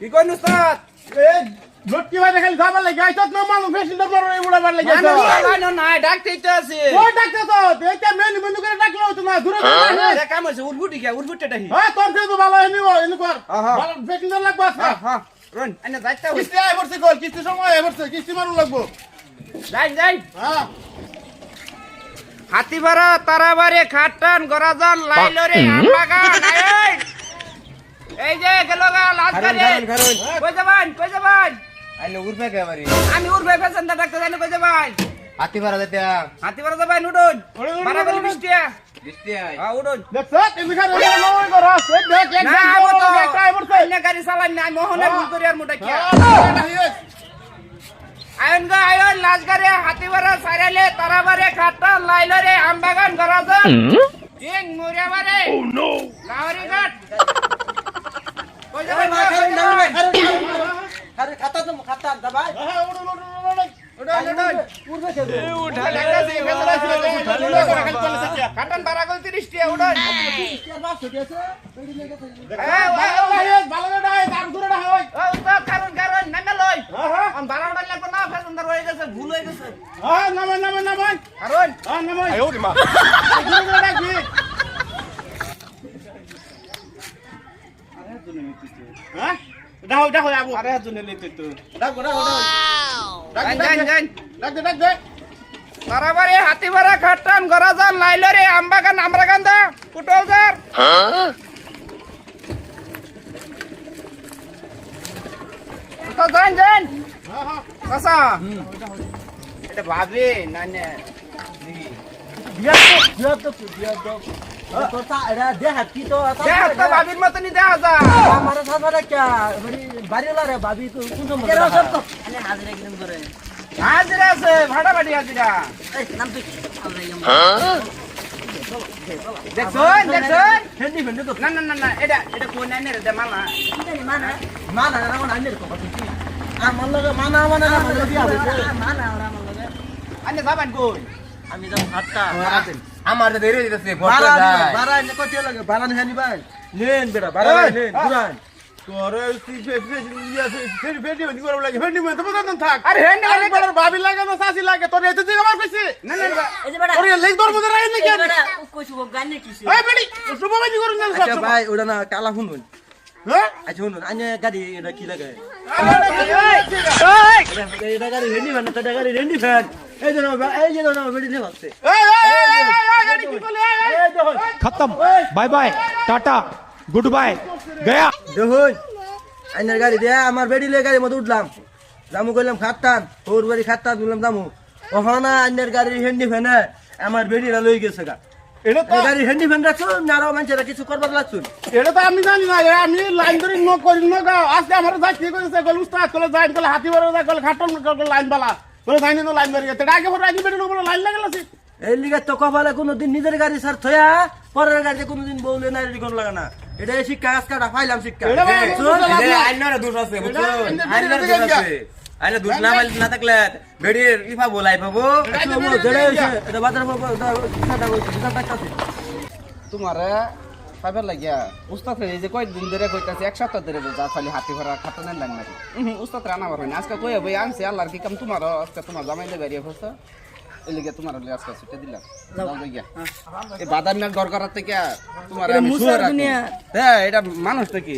কি কইন উস্তাদ? লটকি খালি লাগে না বড় এই বুড়া বার লাগে মানুষ লাগানো নাই ডাকতে ইচ্ছা আছে। তো এইটা মেনু করে ডাকলে হতো না দূরে করে কাম হইছে উড়বুটি কে উড়বুটি ডাহি হ্যাঁ তোর ভালো ও এনে কর। লাগবে হ্যাঁ হ্যাঁ রন আনে যাইতে হই কিস্তি আয় পড়ছে কল কিস্তি সময় আয় পড়ছে কিস্তি মারু লাগবো। যাই যাই। হ্যাঁ। হাতিবাড়া তারাবাড়ি খাটটান গরাজান লাইলরে আমবাগান আয়। এই যে গেল গা লাজকারে কই যাবান কই যাবান? আইলে উড়বে একেবারে। আমি উড়বে ফেশন দা ডাক্তার জানি কই যাবান। হাতি ভাড়া দিতে হাতিবাড়া যাবান উড়ুন। বারাবারি উড়ুন। বৃষ্টিয়া বৃষ্টি আয়। হ্যাঁ উড়ুন। দেখছ তুমি খালি ওই নয় করো এই দেখ এক না আবো তো আয় পড়ছে অন্য গাড়ি চালান না মোহনে ভুল করি আর মোটা কি আয়ন গা আয়ন লাজগারে হাতিবাড়া সাইরালে তারাবারে খাটটান লাইলরে আমবাগান গরাজান টিং মুরিয়াবারে ও নো লাহরি ঘাট হ্যাঁ, হ্যাঁ। হয়ে ভুল হয়ে গেছে হ্যাঁ, নামাই, নামাই, নামাই। কারণ হ্যাঁ, নামাই। দূরে হ্যাঁ? ডাকো, ডাকো, আবু। ডাকো, ডাকো, ডাকো। ডাক দে, জান ডাক জান দে, জান ডাক দে, ডাক দে। তারাবারে হাতিবারা খাটটান গরাজান লাইলরে আমবাগান আমরাগান্দা পুটলজার তো জান জান হ্যাঁ, হ্যাঁ। কাসা এটা ভাবি না না বিয়া তো বিয়া তো তো তা রে রে আরে হাজিরা আছে ভাড়া বাড়ি হাজিরা। এই নাম তো আমরা ইয়া দেখছুন দেখছুন ফেন্ডি তো। না না না না এটা এটা কোন নাই রে? দে মানা মানা না কোন আইনের কথা কি আমার লগে মানা মানা না আমার বিয়া মানা ওরা আমার লগে আনে যাবেন কই? আমি যাব হাতটা। আমার তো দেরি দিতেছে ঘর বারা যায় বারা নে কত লাগে বারা নে হানি ভাই নেন বেটা এই, নেন হ্যাঁ। পুরান তোরে ইয়া মানে আচ্ছা। ভাই ওটা না কালা শুনুন হ্যাঁ? আচ্ছা শুনুন আনে গাড়ি এটা কি লাগে এটা গাড়ি রেন্ডি ফ্যান এটা গাড়ি রেন্ডি ফ্যান এই যে এই যে বেটি নিয়ে ভাবছে খতম। Bye bye. Tata. Good bye. Gaya. দেখুন আইনার গাড়ি দেয়া আমার বেটি লিয়ে গাড়ি মতো উঠলাম। জামু কইলাম খাতান ওর বাড়ি খাতান দিলাম জামু। ওখানে আইনার গাড়ি হেন্ডি ফেনে আমার বেটিরা লই গেছে গা। এটা তো গাড়ি হেন্ডি ফেন না আরও মানুষেরা কিছু করবার লাগছুন। এটা তো আমি জানি না আমি লাইন ধরে ন করি না আজকে আমার যাই ঠিক হয়েছে গেল উস্তাদ গেল যাই গেল হাতি বড় গেল খাটন লাইন বালা। কলে যাই না লাইন বেরিয়ে এটা আগে বড় আগে বেরিয়ে বড় লাইন লাগে আছে এই লিগে তো কপালে কোনোদিন নিজের গাড়ি সার থয়া পরের গাড়িতে কোনোদিন বউলে না রেডি লাগে না এটা শিক্ষা কাজ কাটা পাইলাম শিক্ষা। আইনার দোষ আছে বুঝছ আইনার দোষ আছে দোষ না পাইলে না থাকলে বেডির ইফা বলাই পাবো এটা বাজার। তোমারে পাইবার লাগিয়া। উস্তাদ এই যে কয়েকদিন ধরে কইতাছে এক সপ্তাহ ধরে যা খালি হাতি ভরা খাতা নেন লাগ নাকি? উস্তাদ রান্না বার হয়নি আজকে কই বই আনছে আল্লাহর কি কাম? তোমার আজকে তোমার জামাইলে বেরিয়ে ফেলছে এই লিগে তোমার হলে আজকে ছুটে দিলাম। যাও। গিয়া। এই বাদাম না ঘর করার থেকে তোমার আমি শুয়ে রাখব। হ্যাঁ এটা মানুষটা কি